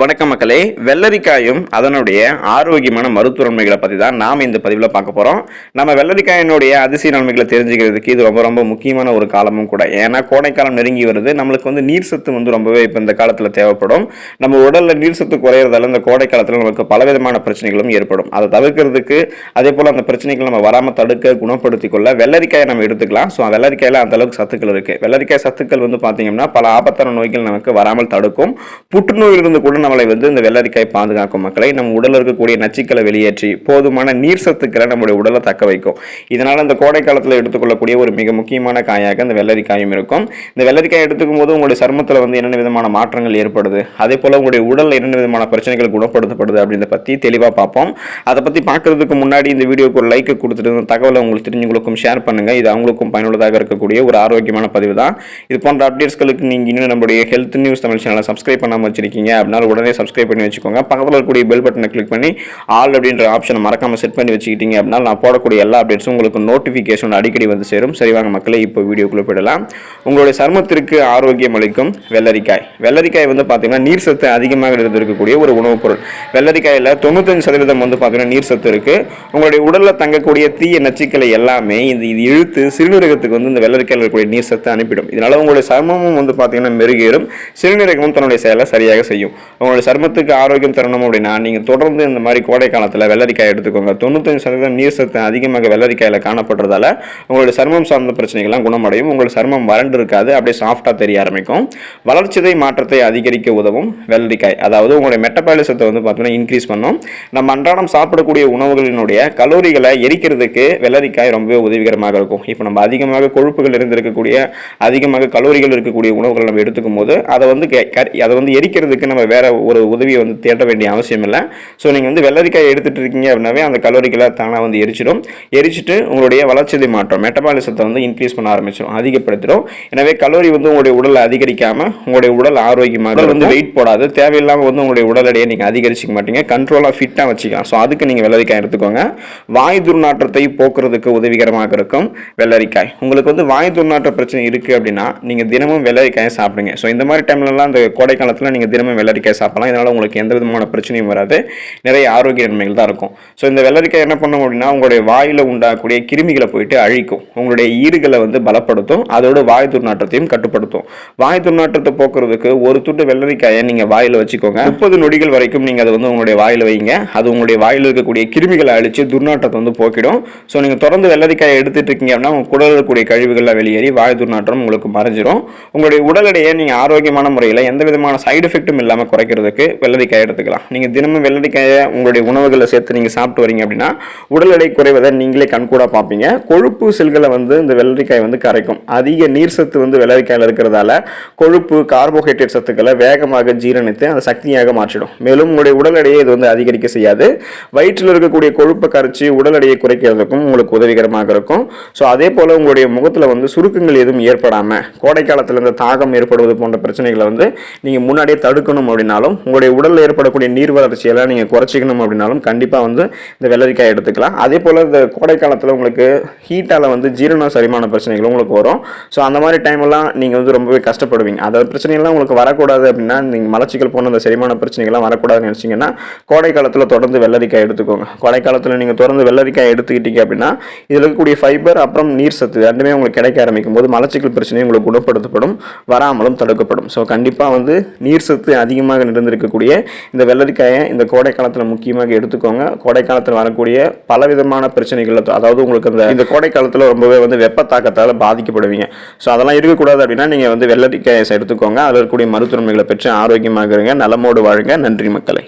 வணக்கம் மக்களே. வெள்ளரிக்காயும் அதனுடைய ஆரோக்கியமான மருத்துவன்மைகளை பற்றி தான் நாம் இந்த பதிவில் பார்க்க போகிறோம் நம்ம வெள்ளரிக்காயினுடைய அதிசய நன்மைகளை தெரிஞ்சுக்கிறதுக்கு இது ரொம்ப ரொம்ப முக்கியமான ஒரு காலமும் கூட. ஏன்னா கோடைக்காலம் நெருங்கி வருது. நம்மளுக்கு வந்து நீர் சத்து வந்து ரொம்பவே இப்போ இந்த காலத்தில் தேவைப்படும். நம்ம உடலில் நீர் சத்து குறையிறதால இந்த கோடை காலத்தில் நமக்கு பலவிதமான பிரச்சனைகளும் ஏற்படும். அதை தவிர்க்கிறதுக்கு அதே போல் அந்த பிரச்சனைகள் நம்ம வராமல் தடுக்க குணப்படுத்தி கொள்ள வெள்ளரிக்காயை நம்ம எடுத்துக்கலாம். ஸோ வெள்ளரிக்காயில் அந்த அளவுக்கு சத்துக்கள் இருக்குது வெள்ளரிக்காய் சத்துக்கள் வந்து பார்த்தீங்கன்னா பல ஆபத்தான நோய்கள் நமக்கு வராமல் தடுக்கும். புற்றுநோயிலிருந்து கூட நம்மளை வந்து இந்த வெள்ளரிக்காய் பாதுகாக்கும் மக்களை நம்ம உடலில் இருக்கக்கூடிய நச்சுக்களை வெளியேற்றி போதுமான நீர் சத்துக்களை நம்முடைய உடலை தக்க வைக்கும். இதனால் இந்த கோடை காலத்தில் எடுத்துக்கொள்ளக்கூடிய ஒரு மிக முக்கியமான காயாக இந்த வெள்ளரிக்காயும் இருக்கும். இந்த வெள்ளரிக்காய் எடுத்துக்கும் போது உங்களுடைய சருமத்தில் வந்து என்னென்ன விதமான மாற்றங்கள் ஏற்படுது? அதே போல் உங்களுடைய உடலில் என்னென்ன விதமான பிரச்சனைகள் குணப்படுத்தப்படுது அப்படின்றத பற்றி தெளிவாக பார்ப்போம். அதை பற்றி பார்க்கறதுக்கு முன்னாடி இந்த வீடியோக்கு ஒரு லைக் கொடுத்துட்டு இந்த தகவலை உங்களுக்கு தெரிஞ்சவங்களுக்கும் ஷேர் பண்ணுங்கள் இது அவங்களுக்கும் பயனுள்ளதாக இருக்கக்கூடிய ஒரு ஆரோக்கியமான பதிவு தான் இது போன்ற அப்டேட்ஸ்களுக்கு நீங்கள் இன்னும் நம்முடைய ஹெல்த் நியூஸ் தமிழ் சேனலை சப்ஸ்கிரைப் பண்ணாமல் வச்சிருக்கீங்க. அப்படின்னா உடனே சப்ஸ்கிரைப் பண்ணி வச்சுக்கோங்க. பக்கத்தில் இருக்கக்கூடிய பெல் பட்டனை கிளிக் பண்ணி ஆல் அப்படின்ற ஆப்ஷனை மறக்காமல் செட் பண்ணி வச்சுக்கிட்டீங்க அப்படின்னா நான் போடக்கூடிய எல்லா அப்டேட்ஸும் உங்களுக்கு நோட்டிஃபிகேஷன் அடிக்கடி வந்து சேரும். சரி வாங்க மக்களே இப்போ வீடியோக்குள்ளே போயிடலாம். உங்களுடைய சர்மத்திற்கு ஆரோக்கியம் அளிக்கும் வெள்ளரிக்காய். வெள்ளரிக்காய் வந்து பார்த்தீங்கன்னா நீர் சத்து அதிகமாக இருந்திருக்கக்கூடிய ஒரு உணவுப் பொருள். வெள்ளரிக்காயில் தொண்ணூத்தஞ்சு சதவீதம் வந்து பார்த்தீங்கன்னா நீர் சத்து இருக்குது உங்களுடைய உடலில் தங்கக்கூடிய தீய நச்சுக்களை எல்லாமே இது இது இழுத்து சிறுநீரகத்துக்கு வந்து இந்த வெள்ளரிக்காயில் இருக்கக்கூடிய நீர் சத்து அனுப்பிடும். இதனால் உங்களுடைய சர்மமும் வந்து பார்த்தீங்கன்னா மெருகேறும். சிறுநீரகமும் தன்னுடைய செயலை சரியாக செய்யும். உங்களோட சருமத்துக்கு ஆரோக்கியம் தரணும் அப்படின்னா நீங்கள் தொடர்ந்து இந்த மாதிரி கோடை காலத்தில் வெள்ளரிக்காய் எடுத்துக்கோங்க. தொண்ணூத்தஞ்சு சதவீதம் நீர் சத்து அதிகமாக வெள்ளரிக்காயில் காணப்படுறதால உங்களுடைய சருமம் சார்ந்த பிரச்சனைகள்லாம் குணமடையும். உங்கள் சருமம் வறண்டு இருக்காது அப்படியே சாஃப்டாக தெரிய ஆரம்பிக்கும். வளர்ச்சிதை மாற்றத்தை அதிகரிக்க உதவும் வெள்ளரிக்காய். அதாவது உங்களுடைய மெட்டபாலிசத்தை வந்து பார்த்தீங்கன்னா இன்க்ரீஸ் பண்ணும். நம்ம அன்றாடம் சாப்பிடக்கூடிய உணவுகளினுடைய கலோரிகளை எரிக்கிறதுக்கு வெள்ளரிக்காய் ரொம்பவே உதவிகரமாக இருக்கும். இப்போ நம்ம அதிகமாக கொழுப்புகள் இருந்திருக்கக்கூடிய அதிகமாக கலோரிகள் இருக்கக்கூடிய உணவுகளை நம்ம எடுத்துக்கும் போது அதை வந்து கரி- அதை வந்து எரிக்கிறதுக்கு நம்ம வேற ஒரு உதவியை வந்து தேட வேண்டிய அவசியம் இல்லை. ஸோ நீங்கள் வந்து வெள்ளரிக்காய் எடுத்துட்டு இருக்கீங்க அப்படின்னாவே அந்த கலோரிகளை தானாக வந்து எரிச்சிடும். எரிச்சிட்டு உங்களுடைய வளர்ச்சிதை மாற்றம். மெட்டபாலிசத்தை வந்து இன்க்ரீஸ் பண்ண ஆரம்பிச்சிடும் அதிகப்படுத்திடும். எனவே கலோரி வந்து உங்களுடைய உடலை அதிகரிக்காம உங்களுடைய உடல் ஆரோக்கியமாக வந்து வெயிட் போடாது. தேவையில்லாமல் வந்து உங்களுடைய உடல் எடையை நீங்கள் அதிகரிச்சிக்க மாட்டீங்க. கண்ட்ரோலாக ஃபிட்டாக வச்சுக்கலாம். ஸோ அதுக்கு நீங்கள் வெள்ளரிக்காய் எடுத்துக்கோங்க. வாய் துர்நாற்றத்தை போக்குறதுக்கு உதவிகரமாக இருக்கும் வெள்ளரிக்காய். உங்களுக்கு வந்து வாய் துர்நாற்ற பிரச்சனை இருக்குது அப்படின்னா நீங்கள் தினமும் வெள்ளரிக்காயை சாப்பிடுங்க. ஸோ இந்த மாதிரி டைம்லலாம் இந்த கோடை காலத்தில் நீங்கள் தினமும் வெள்ளரிக்காய் சாப்பிடலாம். இதனால் உங்களுக்கு எந்த விதமான பிரச்சனையும் வராது. நிறைய ஆரோக்கிய நன்மைகள் தான் இருக்கும். ஸோ இந்த வெள்ளரிக்காய் என்ன பண்ணும் அப்படின்னா உங்களுடைய வாயில் உண்டாகக்கூடிய கிருமிகளை போயிட்டு அழிக்கும். உங்களுடைய ஈறுகளை வந்து பலப்படுத்தும். அதோட வாய் துர்நாற்றத்தையும் கட்டுப்படுத்தும். வாய் துர்நாற்றத்தை போக்குறதுக்கு ஒரு துண்டு வெள்ளரிக்காயை நீங்கள் வாயில் வச்சுக்கோங்க. முப்பது நொடிகள் வரைக்கும் நீங்கள் அதை வந்து உங்களுடைய வாயில் வைங்க. அது உங்களுடைய வாயில் இருக்கக்கூடிய கிருமிகளை அழித்து துர்நாற்றத்தை வந்து போக்கிடும். ஸோ நீங்கள் தொடர்ந்து வெள்ளரிக்காயை எடுத்துட்டு இருக்கீங்க அப்படின்னா உங்கள் குடல் இருக்கக்கூடிய கழிவுகள்லாம் வெளியேறி வாய் துர்நாற்றம் உங்களுக்கு மறைஞ்சிரும். உங்களுடைய உடல் எடையை நீங்கள் ஆரோக்கியமான முறையில் எந்த விதமான சைடு எஃபெக்ட்டும் இல்லாமல் குறைக்கிறதுக்கு வெள்ளரிக்காய் எடுத்துக்கலாம். நீங்கள் தினமும் வெள்ளரிக்காயை உங்களுடைய உணவுகளை சேர்த்து நீங்கள் சாப்பிட்டு வரீங்க அப்படின்னா உடல் எடை குறைவதை நீங்களே கண்கூடாக பார்ப்பீங்க. கொழுப்பு செல்களை வந்து இந்த வெள்ளரிக்காய் வந்து கரைக்கும். அதிக நீர் சத்து வந்து வெள்ளரிக்காயில் இருக்கிறதால கொழுப்பு கார்போஹைட்ரேட் சத்துக்களை வேகமாக ஜீரணித்து அந்த சக்தியாக மாற்றிடும். மேலும் உங்களுடைய உடல் எடையை இது வந்து அதிகரிக்க செய்யாது. வயிற்றில் இருக்கக்கூடிய கொழுப்பை கரைச்சி உடல் எடையை குறைக்கிறதுக்கும் உங்களுக்கு உதவிகரமாக இருக்கும். ஸோ அதே போல் உங்களுடைய முகத்தில் வந்து சுருக்கங்கள் எதுவும் ஏற்படாமல் கோடை காலத்தில் இந்த தாகம் ஏற்படுவது போன்ற பிரச்சனைகளை வந்து நீங்கள் முன்னாடியே தடுக்கணும் அப்படின்னா அப்படின்னாலும் உங்களுடைய உடலில் ஏற்படக்கூடிய நீர் வளர்ச்சியெல்லாம் நீங்கள் குறைச்சிக்கணும் அப்படின்னாலும் கண்டிப்பாக வந்து இந்த வெள்ளரிக்காய் எடுத்துக்கலாம். அதே போல் இந்த கோடை காலத்தில் உங்களுக்கு ஹீட்டால் வந்து ஜீரண சரிமான பிரச்சனைகளும் உங்களுக்கு வரும். ஸோ அந்த மாதிரி டைமெல்லாம் நீங்கள் வந்து ரொம்பவே கஷ்டப்படுவீங்க. அந்த பிரச்சனைகள்லாம் உங்களுக்கு வரக்கூடாது அப்படின்னா நீங்கள் மலச்சிக்கல் போன அந்த செரிமான பிரச்சனைகள்லாம் வரக்கூடாதுன்னு நினச்சிங்கன்னா கோடை காலத்தில் தொடர்ந்து வெள்ளரிக்காய் எடுத்துக்கோங்க. கோடை காலத்தில் நீங்கள் தொடர்ந்து வெள்ளரிக்காய் எடுத்துக்கிட்டீங்க அப்படின்னா இதில் இருக்கக்கூடிய ஃபைபர் அப்புறம் நீர் சத்து ரெண்டுமே உங்களுக்கு கிடைக்க ஆரம்பிக்கும் போது மலச்சிக்கல் பிரச்சனையும் உங்களுக்கு குணப்படுத்தப்படும் வராமலும் தடுக்கப்படும். ஸோ கண்டிப்பாக வந்து நீர் சத்து அதிகமாக இருந்திருக்கக்கூடிய இந்த வெள்ளரிக்காயை இந்த கோடை காலத்தில் முக்கியமாக எடுத்துக்கோங்க. கோடை காலத்தில் வரக்கூடிய பலவிதமான பிரச்சனைகள் அதாவது உங்களுக்கு அந்த இந்த கோடை காலத்தில் ரொம்பவே வந்து வெப்ப தாக்கத்தால் பாதிக்கப்படுவீங்க. ஸோ அதெல்லாம் இருக்கக்கூடாது அப்படின்னா நீங்கள் வந்து வெள்ளரிக்காயை எடுத்துக்கோங்க. அதில் இருக்கக்கூடிய மருத்துவமைகளை பெற்று ஆரோக்கியமாக இருங்க நலமோடு வாழுங்க. நன்றி மக்களை.